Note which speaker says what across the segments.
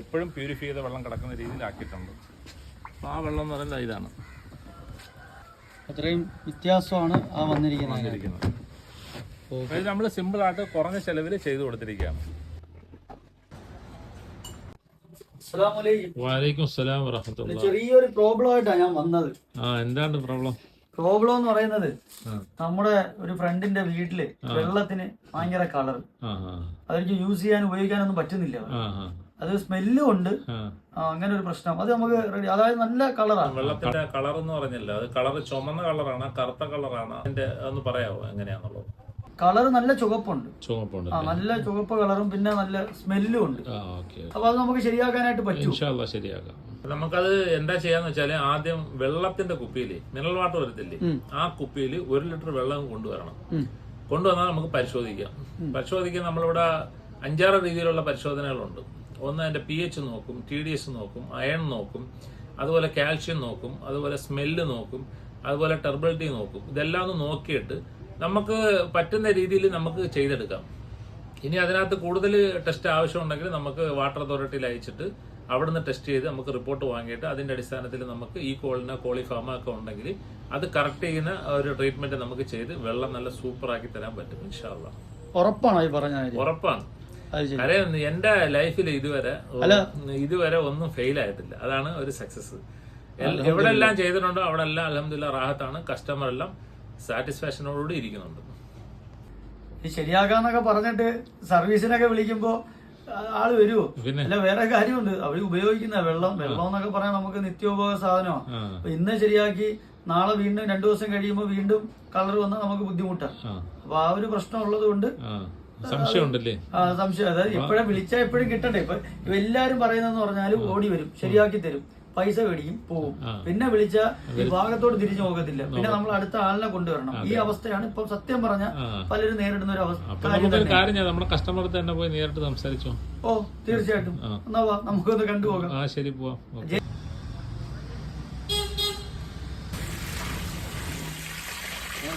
Speaker 1: എപ്പോഴും പ്യൂരിഫൈ ചെയ്ത വെള്ളം കിടക്കുന്ന രീതിയിലാക്കിയിട്ടുണ്ട്. അപ്പോൾ ആ വെള്ളം എന്ന് പറയുന്നത് ഇതാണ്.
Speaker 2: അത്രയും വ്യത്യാസമാണ് ആ വന്നിരിക്കുന്നത്.
Speaker 1: ഇത് നമ്മൾ സിമ്പിളായിട്ട് കുറഞ്ഞ ചെലവിൽ ചെയ്തു കൊടുത്തിരിക്കുകയാണ്.
Speaker 2: ചെറിയൊരു പ്രോബ്ലം ആയിട്ടാണ് ഞാൻ വന്നത്.
Speaker 1: ആ എന്താണ് പ്രോബ്ലം
Speaker 2: പ്രോബ്ലം എന്ന് പറയുന്നത് നമ്മുടെ ഒരു ഫ്രണ്ടിന്റെ വീട്ടിൽ വെള്ളത്തിന് ഭയങ്കര കളർ അതെനിക്ക് യൂസ് ചെയ്യാൻ ഉപയോഗിക്കാനൊന്നും പറ്റുന്നില്ല. അത് സ്മെല്ലും ഉണ്ട്. അങ്ങനെ ഒരു പ്രശ്നം. അത് നമുക്ക് റെഡി അതായത് നല്ല കളറാണ്
Speaker 1: വെള്ളത്തിന്റെ കളർ എന്ന് പറഞ്ഞില്ല. അത് കളർ ചുമന്ന കളറാണ് കറുത്ത കളറാണ് അതിന്റെ ഒന്ന് പറയാവോ എങ്ങനെയാന്നുള്ളത്?
Speaker 2: കളർ നല്ല ചുവപ്പുണ്ട്.
Speaker 1: ചുവപ്പുണ്ട്
Speaker 2: ആ നല്ല ചുവപ്പ് കളറും പിന്നെ നല്ല സ്മെല്ലും ഉണ്ട്. അപ്പൊ അത് നമുക്ക് ശരിയാക്കാനായിട്ട് പറ്റും.
Speaker 1: ശരിയാക്കാം. നമുക്കത് എന്താ ചെയ്യാന്ന് വെച്ചാൽ ആദ്യം വെള്ളത്തിന്റെ കുപ്പിയിൽ മിനറൽ വാട്ടർ വരത്തില്ലേ? ആ കുപ്പിയിൽ ഒരു ലിറ്റർ വെള്ളം കൊണ്ടുവരണം. കൊണ്ടുവന്നാൽ നമുക്ക് പരിശോധിക്കാം. പരിശോധിക്കാൻ നമ്മളിവിടെ അഞ്ചാറ് രീതിയിലുള്ള പരിശോധനകളുണ്ട്. ഒന്ന് അതിന്റെ പി എച്ച് നോക്കും ടി ഡി എസ് നോക്കും അയൺ നോക്കും അതുപോലെ കാൽഷ്യം നോക്കും അതുപോലെ സ്മെല്ല് നോക്കും അതുപോലെ ടെർബിലിറ്റി നോക്കും. ഇതെല്ലാം ഒന്ന് നോക്കിയിട്ട് നമുക്ക് പറ്റുന്ന രീതിയിൽ നമുക്ക് ചെയ്തെടുക്കാം. ഇനി അതിനകത്ത് കൂടുതൽ ടെസ്റ്റ് ആവശ്യമുണ്ടെങ്കിൽ നമുക്ക് വാട്ടർ അതോറിറ്റിയിൽ അയച്ചിട്ട് അവിടുന്ന് ടെസ്റ്റ് ചെയ്ത് നമുക്ക് റിപ്പോർട്ട് വാങ്ങിയിട്ട് അതിന്റെ അടിസ്ഥാനത്തിൽ നമുക്ക് ഈ കോളിന് കോളിഫാമ ഒക്കെ ഉണ്ടെങ്കിൽ അത് കറക്റ്റ് ചെയ്യുന്ന ഒരു ട്രീറ്റ്മെന്റ് നമുക്ക് ചെയ്ത് വെള്ളം നല്ല സൂപ്പറാക്കി തരാൻ പറ്റും ഇൻഷാല്ല
Speaker 2: ഉറപ്പാണ് ഈ പറഞ്ഞ
Speaker 1: ഉറപ്പാണ്. കാര്യം എന്റെ ലൈഫിൽ ഇതുവരെ ഇതുവരെ ഒന്നും ഫെയിൽ ആയിട്ടില്ല. അതാണ് ഒരു സക്സസ് എവിടെല്ലാം ചെയ്തിട്ടുണ്ടോ അവിടെ എല്ലാം അലഹമില്ല റാഹത്താണ്. കസ്റ്റമർ എല്ലാം സാറ്റിസ്ഫാക്ഷനോടുകൂടി ഇരിക്കുന്നുണ്ട്.
Speaker 2: ഇത് ശരിയാക്കാന്നൊക്കെ പറഞ്ഞിട്ട് സർവീസിനൊക്കെ വിളിക്കുമ്പോ ആൾ വരുമോ
Speaker 1: പിന്നെ?
Speaker 2: അല്ല വേറെ കാര്യമുണ്ട്. അവർ ഉപയോഗിക്കുന്ന വെള്ളം വെള്ളം എന്നൊക്കെ പറയാൻ നമുക്ക് നിത്യോപയോഗ സാധനമാണ് അപ്പൊ ഇന്ന് ശരിയാക്കി നാളെ വീണ്ടും രണ്ടു ദിവസം കഴിയുമ്പോൾ വീണ്ടും കളർ വന്നാൽ നമുക്ക് ബുദ്ധിമുട്ടാണ് അപ്പൊ ആ ഒരു പ്രശ്നം ഉള്ളത് കൊണ്ട്
Speaker 1: സംശയമുണ്ടല്ലേ?
Speaker 2: ആ, സംശയം. അതായത് എപ്പോഴും വിളിച്ചാൽ എപ്പോഴും കിട്ടണ്ടേ? ഇപ്പൊ ഇപ്പൊ എല്ലാരും പറയുന്നതെന്ന് പറഞ്ഞാൽ ഓടി വരും ശരിയാക്കി തരും. പൈസ മേടിക്കും പോവും. പിന്നെ വിളിച്ച വിഭാഗത്തോട് ഭാഗത്തോട് തിരിഞ്ഞു നോക്കത്തില്ല പിന്നെ നമ്മൾ അടുത്ത ആളിനെ കൊണ്ടുവരണം. ഈ അവസ്ഥയാണ് ഇപ്പൊ സത്യം പറഞ്ഞ പലരും നേരിടുന്ന ഒരു അവസ്ഥ.
Speaker 1: നമ്മുടെ കസ്റ്റമർ തന്നെ പോയി നേരിട്ട് സംസാരിച്ചോ?
Speaker 2: ഓ തീർച്ചയായിട്ടും. എന്നാ നമുക്കൊന്ന് കണ്ടുപോകാം.
Speaker 1: ആ ശരി പോവാം.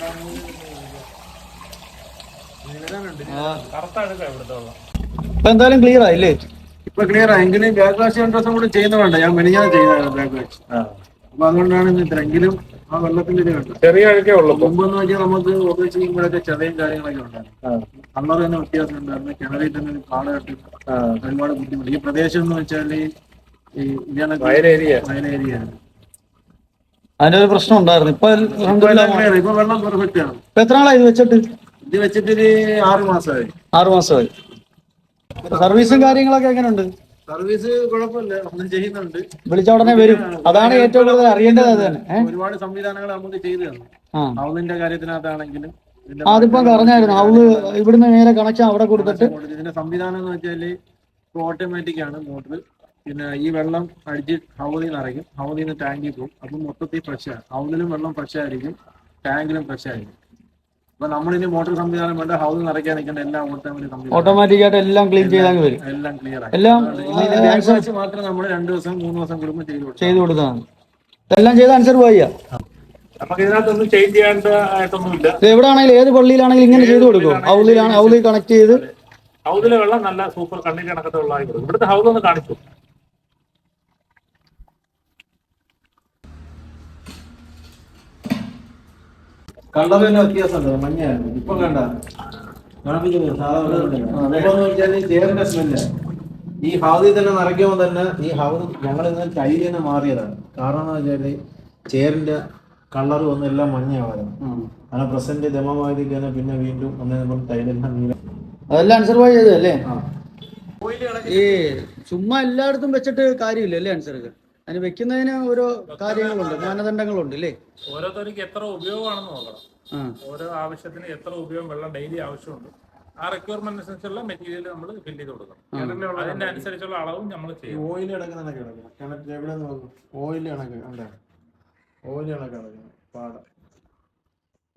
Speaker 1: Thank
Speaker 2: ഇപ്പൊ എന്തായാലും ക്ലിയർ ആയില്ലേ?
Speaker 3: ഇപ്പൊ ക്ലിയർ എങ്കിലും ബാക്ക് വാഷ് രണ്ടു കൂടെ ചെയ്യുന്ന വേണ്ട ഞാൻ മെനിഞ്ഞാൽ ചെയ്യുന്നതാണ് ബാക്ക് വാഷ് അപ്പൊ അതുകൊണ്ടാണ് ഇന്ന് ഇത്രയെങ്കിലും ആ വെള്ളത്തിന്റെ ഇത് കണ്ടത്
Speaker 1: ചെറിയ അഴുക്കേ ഉള്ളൂ
Speaker 3: മുമ്പെന്ന് വെച്ചാൽ നമുക്ക് ഉപയോഗിച്ച് ചെയ്യുമ്പോഴൊക്കെ ചെറിയ കാര്യങ്ങളൊക്കെ ഉണ്ടായിരുന്നു. കളർ തന്നെ വ്യത്യാസം ഉണ്ടായിരുന്നു. കിണറിൽ തന്നെ ഒരു കാളകെട്ട് ഒരുപാട് ബുദ്ധിമുട്ട്. ഈ പ്രദേശം എന്ന് വെച്ചാൽ ഈ
Speaker 1: വയലേരിയ
Speaker 3: വയലേരിയാണ്
Speaker 2: അതിന്റെ ഒരു പ്രശ്നം ഉണ്ടായിരുന്നു. ഇപ്പൊ
Speaker 3: ഇപ്പൊ വെള്ളം പെർഫെക്റ്റ് ആണ്
Speaker 2: എത്ര നാളായി ഇത് വെച്ചിട്ട്?
Speaker 3: ഇത് വെച്ചിട്ട് ഒരു ആറ് മാസമായി.
Speaker 2: ആറു മാസമായി. സർവീസും കാര്യങ്ങളൊക്കെ എങ്ങനെയുണ്ട്
Speaker 3: സർവീസ് കുഴപ്പമില്ല ഒന്നും ചെയ്യുന്നുണ്ട്.
Speaker 2: വിളിച്ച ഉടനെ വരും. അതാണ് ഏറ്റവും കൂടുതൽ അറിയേണ്ടത് അത് തന്നെ?
Speaker 3: ഒരുപാട് സംവിധാനങ്ങൾ നമുക്ക് ചെയ്തു തന്നു.
Speaker 2: ആ.
Speaker 3: കാര്യത്തിനകത്താണെങ്കിലും ഇതിന്റെ
Speaker 2: അതിപ്പം പറഞ്ഞായിരുന്നു. അവൾ ഇവിടുന്ന് നേരെ കണക്ഷൻ അവിടെ കൊടുത്തിട്ട്.
Speaker 3: കൊടുത്ത്. ഇതിന്റെ സംവിധാനം എന്ന് വെച്ചാൽ ഓട്ടോമാറ്റിക് ആണ് മോട്ടർ. പിന്നെ ഈ വെള്ളം അടിച്ച് ഹൗലിൽ നിന്ന് ഹൗലിൽ നിന്ന് ടാങ്കിൽ പോകും. അപ്പൊ മൊത്തത്തിൽ ഫ്രഷ് ആണ് ഹൗദിലും വെള്ളം ഫ്രഷ് ആയിരിക്കും. ടാങ്കിലും ഫ്രഷ് ആയിരിക്കും. അപ്പൊ നമ്മളിനി മോട്ടോർ സംവിധാനം വേണ്ട ഹൗസ് നിറയ്ക്കാൻ നിൽക്കേണ്ട എല്ലാം ഓട്ടോമാറ്റിക്
Speaker 2: ഓട്ടോമാറ്റിക് ആയിട്ട് എല്ലാം ക്ലീൻ ചെയ്താൽ വരും.
Speaker 3: എല്ലാം ക്ലിയർ ആയി
Speaker 2: എല്ലാം
Speaker 3: wash മാത്രം നമ്മൾ രണ്ട് ദിവസം മൂന്ന് ദിവസം കൂടുമ്പോൾ ചെയ്തു കൊടുക്കും.
Speaker 2: ചെയ്തു കൊടുത്താണ് എല്ലാം ചെയ്ത് ആൻസർ പോയ.
Speaker 1: നമുക്ക് ഇതിനകത്തൊന്നും ചേഞ്ച് ചെയ്യേണ്ട
Speaker 2: എവിടെയാണെങ്കിലും ഏത് പള്ളിയിലാണെങ്കിലും ഇങ്ങനെ ചെയ്തു കൊടുക്കും. ഔലിലാണ് ഔലി കണക്ട് ചെയ്ത്.
Speaker 1: ഹൗസിലെ വെള്ളം നല്ല സൂപ്പർ കണ്ണിൽ കണക്കത്തെ വെള്ളമായി കൊടുക്കും. ഇവിടുത്തെ ഹൗസ് ഒന്ന് കാണിച്ചു.
Speaker 3: കളർ തന്നെ വ്യത്യാസമുണ്ട്? മഞ്ഞായിരുന്നു ഇപ്പൊ കണ്ട. കാണിക്കുന്നത് സാധാരണ ചേറിന്റെ സ്മെല്ല് ഈ ഹൗതി തന്നെ നിറയ്ക്കുമ്പോൾ തന്നെ ഈ ഹൗതി ഞങ്ങൾ ഇന്ന് ടൈലിൽ തന്നെ മാറിയതാണ്. കാരണം എന്ന് വെച്ചാൽ ചേറിന്റെ കളർ ഒന്നും എല്ലാം മഞ്ഞയാവായിരുന്നു. അങ്ങനെ പ്രസന്റ് ദമമായതിൽ പിന്നെ വീണ്ടും ഒന്നേപ്പം ടൈലെല്ലാം നീല
Speaker 2: അതെല്ലാം ആൻസർ പോയി ചെയ്തല്ലേ ഈ ചുമ്മാ എല്ലായിടത്തും വെച്ചിട്ട് കാര്യമില്ല അല്ലേ ആൻസർക്ക് അതിന് വെക്കുന്നതിന് ഓരോ കാര്യങ്ങളുണ്ട് മാനദണ്ഡങ്ങളുണ്ട് അല്ലേ
Speaker 1: ഓരോരുത്തർക്ക് എത്ര ഉപയോഗമാണെന്ന് നോക്കണം. ഓരോ ആവശ്യത്തിന് എത്ര ഉപയോഗം വെള്ളം ഡെയിലി ആവശ്യമുണ്ട്. ആ റിക്വയർമെന്റ് അനുസരിച്ചുള്ള മെറ്റീരിയൽ നമ്മൾ ഫിൽ ചെയ്ത് കൊടുക്കണം. അതിന്റെ അനുസരിച്ചുള്ള അളവും നമ്മൾ ചെയ്യും
Speaker 3: ഓയിൽ ഓയിൽ ഓയിൽ പാടം.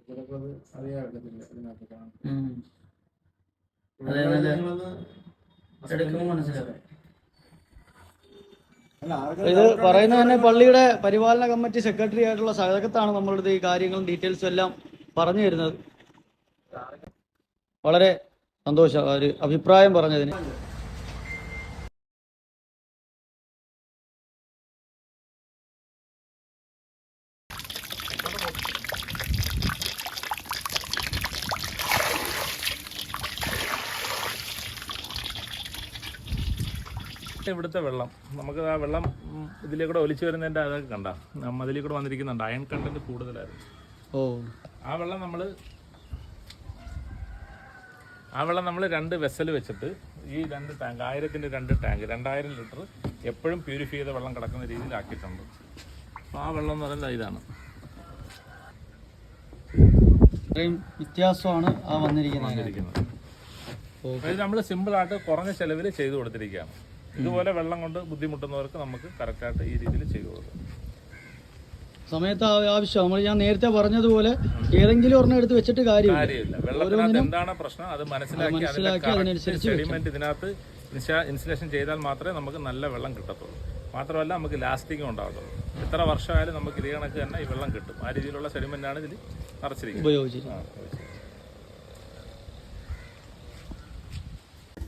Speaker 3: ചിലപ്പോൾ അത് അറിയാൻ പറ്റത്തില്ല ഇതിനകത്ത് കാണാൻ
Speaker 2: ഉം. അതെ, അതെ. എടുക്കുമ്പോൾ മനസ്സിലാവും
Speaker 3: അല്ല ആർക്കും
Speaker 2: ഇത് പറയുന്നത് തന്നെ പള്ളിയുടെ പരിപാലന കമ്മിറ്റി സെക്രട്ടറി ആയിട്ടുള്ള സഹകത്താണ് നമ്മളുടെ ഈ കാര്യങ്ങളും ഡീറ്റെയിൽസും എല്ലാം പറഞ്ഞു തരുന്നത്. വളരെ സന്തോഷം ഒരു അഭിപ്രായം പറഞ്ഞതിന്.
Speaker 1: ഇവിടുത്തെ വെള്ളം. നമുക്ക് ആ വെള്ളം ഇതിലേ ഇതിലേക്കൂടെ ഒലിച്ചു വരുന്നതിന്റെ അതൊക്കെ കണ്ട. മതിലേ കൂടെ വന്നിരിക്കുന്നുണ്ട്. അയൺ കണ്ടന്റ് കൂടുതലായിരുന്നു.
Speaker 2: ഓ.
Speaker 1: ആ വെള്ളം നമ്മൾ ആ വെള്ളം നമ്മൾ രണ്ട് വെസൽ വെച്ചിട്ട് ഈ രണ്ട് ടാങ്ക് ആയിരത്തിന്റെ രണ്ട് ടാങ്ക് രണ്ടായിരം ലിറ്റർ എപ്പോഴും പ്യൂരിഫൈ ചെയ്ത വെള്ളം കിടക്കുന്ന രീതിയിലാക്കിയിട്ടുണ്ട്. അപ്പോൾ ആ വെള്ളം എന്ന് പറയുന്നത് ഇതാണ്.
Speaker 2: ഇത്രയും വ്യത്യാസമാണ് ആ വന്നിരിക്കുന്നത്.
Speaker 1: ഇത് നമ്മൾ സിമ്പിളായിട്ട് കുറഞ്ഞ ചെലവിൽ ചെയ്തു കൊടുത്തിരിക്കുകയാണ്. ഇതുപോലെ വെള്ളം കൊണ്ട് ബുദ്ധിമുട്ടുന്നവർക്ക് നമുക്ക് കറക്റ്റായിട്ട് ഈ രീതിയിൽ ചെയ്തു കൊടുക്കാം.
Speaker 2: സമയത്ത് ആവശ്യം. നമ്മൾ ഞാൻ നേരത്തെ പറഞ്ഞതുപോലെ ഏതെങ്കിലും ഒരെണ്ണം എടുത്ത് വെച്ചിട്ട് കാര്യമില്ല.
Speaker 1: കാര്യമില്ല. വെള്ളത്തിനകത്ത് എന്താണ് പ്രശ്നം? അത് മനസ്സിലാക്കി
Speaker 2: അതിനനുസരിച്ച്
Speaker 1: ഇതിനകത്ത് ഇൻസുലേഷൻ ചെയ്താൽ മാത്രമേ നമുക്ക് നല്ല വെള്ളം കിട്ടത്തുള്ളൂ. മാത്രമല്ല നമുക്ക് ലാസ്റ്റിംഗും ഉണ്ടാകത്തുള്ളൂ. എത്ര വർഷമായാലും നമുക്ക് ഇതേ കണക്ക് തന്നെ ഈ വെള്ളം കിട്ടും. ആ രീതിയിലുള്ള സെഡിമെന്റ് ആണ് ഇതിൽ നിറച്ചിരിക്കുന്നത്.
Speaker 2: ഉപയോഗിച്ചിരിക്കുന്നത്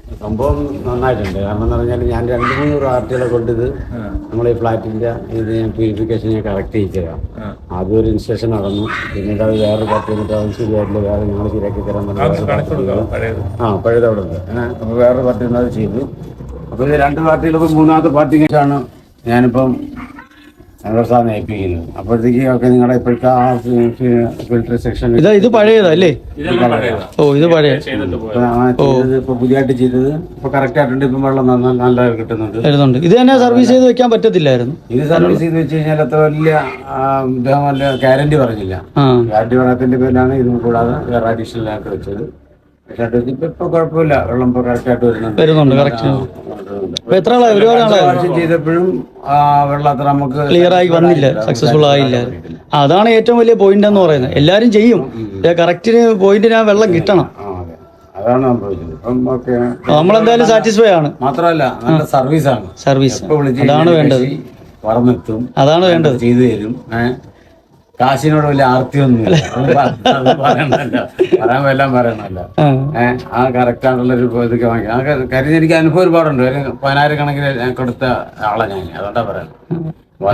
Speaker 1: ആ,
Speaker 4: സംഭവം നന്നായിട്ടുണ്ട്. കാരണം എന്ന് പറഞ്ഞാൽ ഞാൻ രണ്ട് മൂന്ന് പാർട്ടികളെ കൊണ്ടിത് നമ്മളെ ഈ ഫ്ലാറ്റിന്റെ ഇത് ഞാൻ പ്യൂരിഫിക്കേഷൻ ഞാൻ കറക്റ്റ് ചെയ്തുതരാം ആദ്യം ഒരു ഇൻസ്റ്റേഷൻ നടന്നു. പിന്നീട് അത് വേറൊരു പാർട്ടി എന്നിട്ട് അത് ശരിയായിട്ടില്ല. വേറെ ഞങ്ങൾ ശരിയാക്കി തരാൻ പറഞ്ഞ് ആ പഴയത് അവിടെ ഉണ്ട്. വേറൊരു അപ്പോൾ പാർട്ടി അത് ചെയ്തു. അപ്പോൾ ഇത് രണ്ട് പാർട്ടികളിപ്പോൾ മൂന്നാമത്തെ പാർട്ടിക്കാണ് ഞാനിപ്പം സാറിനെ ഏൽപ്പിക്കുന്നത് അപ്പോഴത്തേക്ക് ഒക്കെ നിങ്ങളുടെ ഇപ്പോഴത്തെ ആ ഫിൽട്ടർ സെക്ഷൻ
Speaker 2: ഇതാ ഇത്
Speaker 1: പഴയതല്ലേ?
Speaker 2: ഓ ഇത് പഴയ.
Speaker 4: ഇപ്പൊ പുതിയതായിട്ട് ചെയ്തത് ഇപ്പൊ കറക്റ്റ് ആയിട്ടുണ്ട്. ഇപ്പം വെള്ളം നല്ല കിട്ടുന്നുണ്ട്.
Speaker 2: വരുന്നുണ്ട്. ഇത് തന്നെ സർവീസ് ചെയ്ത് വെക്കാൻ പറ്റത്തില്ലായിരുന്നു.
Speaker 4: ഇത് സർവീസ് ചെയ്ത് വെച്ച് കഴിഞ്ഞാൽ അത്ര വലിയ ഗ്യാരണ്ടി പറഞ്ഞില്ല. ഗ്യാരണ്ടി പറയാത്തതിന്റെ പേരിലാണ് ഇതും കൂടാതെ വേറെ അഡീഷണൽ ആയിട്ട് വെച്ചത്. പക്ഷേ ഇപ്പൊ കുഴപ്പമില്ല. വെള്ളം കറക്റ്റ് ആയിട്ട് വരുന്നുണ്ട്.
Speaker 2: വരുന്നുണ്ട് കറക്റ്റ് എത്ര
Speaker 4: പ്രാവശ്യം ചെയ്തപ്പോഴും ആ വെള്ളം അത്ര നമുക്ക്
Speaker 2: ക്ലിയർ ആയി വന്നില്ല സക്സസ്ഫുൾ ആയില്ല. അതാണ് ഏറ്റവും വലിയ പോയിന്റ് എന്ന് പറയുന്നത്. എല്ലാരും ചെയ്യും. കറക്റ്റിന് പോയിന്റിന് ആ വെള്ളം കിട്ടണം.
Speaker 4: അതാണ്
Speaker 2: നമ്മളെന്തായാലും സാറ്റിസ്ഫൈ ആണ്.
Speaker 4: മാത്രമല്ല നല്ല സർവീസാണ്
Speaker 2: സർവീസ് അതാണ് വേണ്ടത്.
Speaker 4: പറന്നെത്തും
Speaker 2: അതാണ് വേണ്ടത്.
Speaker 4: ചെയ്തു തരും കാശിനോട് വലിയ ആർത്തിയൊന്നുമില്ല. പറയാൻ എല്ലാം പറയണല്ല
Speaker 2: ആ.
Speaker 4: ഏഹ് ആ കറക്റ്റ് ആയിട്ടുള്ള ഒരു ഇതൊക്കെ വാങ്ങി. ആ കരുതി എനിക്ക് അനുഭവം ഒരുപാടുണ്ട്. ഒരു പതിനായിരക്കണക്കിന് കൊടുത്ത ആളാ ഞാൻ. അതുകൊണ്ടാ പറയുന്നത് അപ്പൊ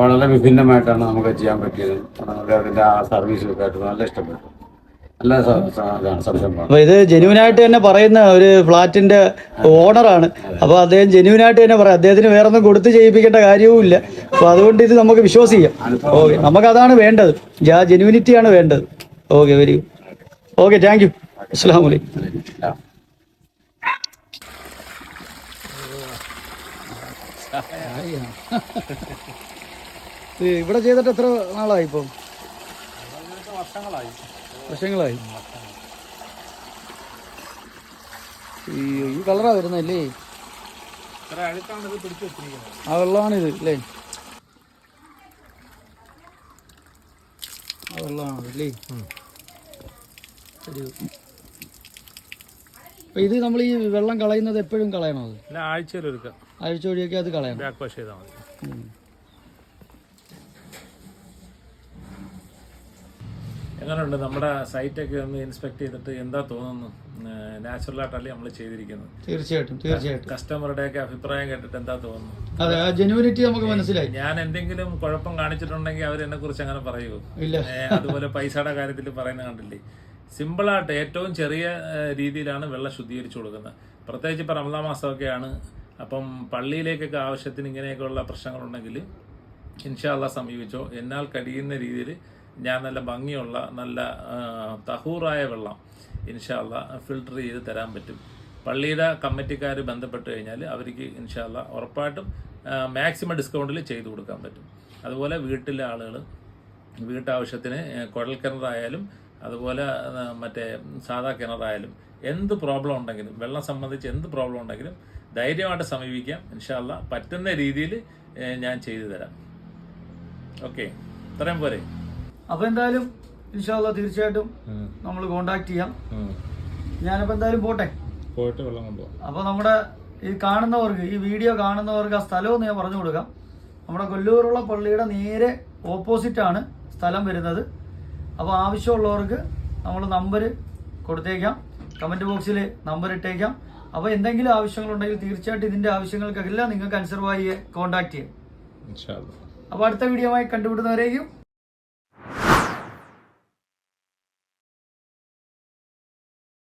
Speaker 4: വളരെ വിഭിന്നമായിട്ടാണ് നമുക്ക് ചെയ്യാൻ പറ്റിയത്. നമുക്ക് അതിന്റെ ആ സർവീസ് ഒക്കെ ആയിട്ട് നല്ല ഇഷ്ടപ്പെട്ടു.
Speaker 2: അപ്പൊ ഇത് ജെന്യൂൻ ആയിട്ട് തന്നെ പറയുന്ന ഒരു ഫ്ലാറ്റിന്റെ ഓണറാണ്. അപ്പൊ അദ്ദേഹം ജെന്യൂൻ ആയിട്ട് തന്നെ പറയാം അദ്ദേഹത്തിന് വേറെ ഒന്നും കൊടുത്ത് ചെയ്യിപ്പിക്കേണ്ട കാര്യവും ഇല്ല അപ്പൊ അതുകൊണ്ട് ഇത് നമുക്ക് വിശ്വസിക്കാം. ഓക്കെ നമുക്ക് അതാണ് വേണ്ടത്. ആ ജെന്യൂനിറ്റിയാണ് വേണ്ടത്. Okay very good. Okay thank you. അസ്സാം വലൈക്കും ഇവിടെ ചെയ്തിട്ട് എത്ര നാളായി ഇപ്പം?
Speaker 1: വർഷങ്ങളായി.
Speaker 2: വർഷങ്ങളായി ഈ ഈ കളറാ വരുന്നല്ലേ ആ വെള്ളമാണിത് അല്ലേ? ആ വെള്ളമാണല്ലേ അപ്പൊ ഇത് നമ്മൾ ഈ വെള്ളം കളയുന്നത് എപ്പോഴും കളയണോ അത്?
Speaker 1: ആഴ്ചയിലൊരുക്ക
Speaker 2: ആഴ്ച വഴിയൊക്കെ അത് കളയണം.
Speaker 1: ചെയ്താൽ മതി. എങ്ങനെയുണ്ട് നമ്മുടെ സൈറ്റൊക്കെ ഒന്ന് ഇൻസ്പെക്ട് ചെയ്തിട്ട് എന്താ തോന്നുന്നു? നാച്ചുറൽ ആയിട്ടല്ലേ നമ്മൾ ചെയ്തിരിക്കുന്നത്?
Speaker 2: തീർച്ചയായിട്ടും തീർച്ചയായിട്ടും.
Speaker 1: കസ്റ്റമറുടെ ഒക്കെ അഭിപ്രായം കേട്ടിട്ട് എന്താ തോന്നുന്നു?
Speaker 2: അതെ ആ ജെനുവിനിറ്റി നമുക്ക് മനസ്സിലായി.
Speaker 1: ഞാൻ എന്തെങ്കിലും കുഴപ്പം കാണിച്ചിട്ടുണ്ടെങ്കിൽ അവർ എന്നെ കുറിച്ച് അങ്ങനെ പറയുമോ
Speaker 2: ഇല്ല.
Speaker 1: അതുപോലെ പൈസയുടെ കാര്യത്തിൽ പറയുന്ന കണ്ടില്ലേ? സിമ്പിളായിട്ട് ഏറ്റവും ചെറിയ രീതിയിലാണ് വെള്ളം ശുദ്ധീകരിച്ചു കൊടുക്കുന്നത്. പ്രത്യേകിച്ച് ഇപ്പം റമദാ മാസമൊക്കെയാണ്. അപ്പം പള്ളിയിലേക്കൊക്കെ ആവശ്യത്തിന് ഇങ്ങനെയൊക്കെയുള്ള പ്രശ്നങ്ങളുണ്ടെങ്കിൽ ഇൻഷാല്ല സമീപിച്ചോ. എന്നാൽ കഴിയുന്ന രീതിയിൽ ഞാൻ നല്ല ഭംഗിയുള്ള നല്ല തഹൂറായ വെള്ളം ഇൻഷാല്ല ഫിൽട്ടർ ചെയ്ത് തരാൻ പറ്റും. പള്ളിയുടെ കമ്മിറ്റിക്കാർ ബന്ധപ്പെട്ട് കഴിഞ്ഞാൽ അവർക്ക് ഇൻഷാല്ല ഉറപ്പായിട്ടും മാക്സിമം ഡിസ്കൗണ്ടിൽ ചെയ്തു കൊടുക്കാൻ പറ്റും. അതുപോലെ വീട്ടിലെ ആളുകൾ വീട്ടാവശ്യത്തിന് കുഴൽ കിണറായാലും അതുപോലെ മറ്റേ സാധാ കിണറായാലും എന്ത് പ്രോബ്ലം ഉണ്ടെങ്കിലും വെള്ളം സംബന്ധിച്ച് എന്ത് പ്രോബ്ലം ഉണ്ടെങ്കിലും ധൈര്യമായിട്ട് സമീപിക്കാം. ഇൻഷാല്ല പറ്റുന്ന രീതിയിൽ ഞാൻ ചെയ്തു തരാം. ഓക്കെ ഇത്രയും പോരെ.
Speaker 2: അപ്പൊ എന്തായാലും ഇൻഷാല്ല തീർച്ചയായിട്ടും നമ്മൾ കോണ്ടാക്ട് ചെയ്യാം. ഞാനപ്പോ എന്തായാലും പോട്ടെ?
Speaker 1: പോയിട്ട് വെള്ളം കൊണ്ടുപോകാം
Speaker 2: അപ്പോൾ നമ്മുടെ ഈ കാണുന്നവർക്ക് ഈ വീഡിയോ കാണുന്നവർക്ക് ആ സ്ഥലമൊന്ന് ഞാൻ പറഞ്ഞു കൊടുക്കാം. നമ്മുടെ കൊല്ലൂരുള്ള പള്ളിയുടെ നേരെ ഓപ്പോസിറ്റ് ആണ് സ്ഥലം വരുന്നത്. അപ്പോൾ ആവശ്യമുള്ളവർക്ക് നമ്മൾ നമ്പർ കൊടുത്തേക്കാം. കമന്റ് ബോക്സിൽ നമ്പർ ഇട്ടേക്കാം. അപ്പോൾ എന്തെങ്കിലും ആവശ്യങ്ങളുണ്ടെങ്കിൽ തീർച്ചയായിട്ടും ഇതിന്റെ ആവശ്യങ്ങൾക്കെല്ലാം നിങ്ങൾക്ക് അൻസർവായി കോൺടാക്ട് ചെയ്യാം.
Speaker 1: അപ്പൊ
Speaker 2: അപ്പോൾ അടുത്ത ആയി കണ്ടുപിടുന്നവരേക്കും